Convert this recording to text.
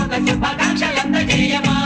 లోక శుభాకాంక్షలందజేయమా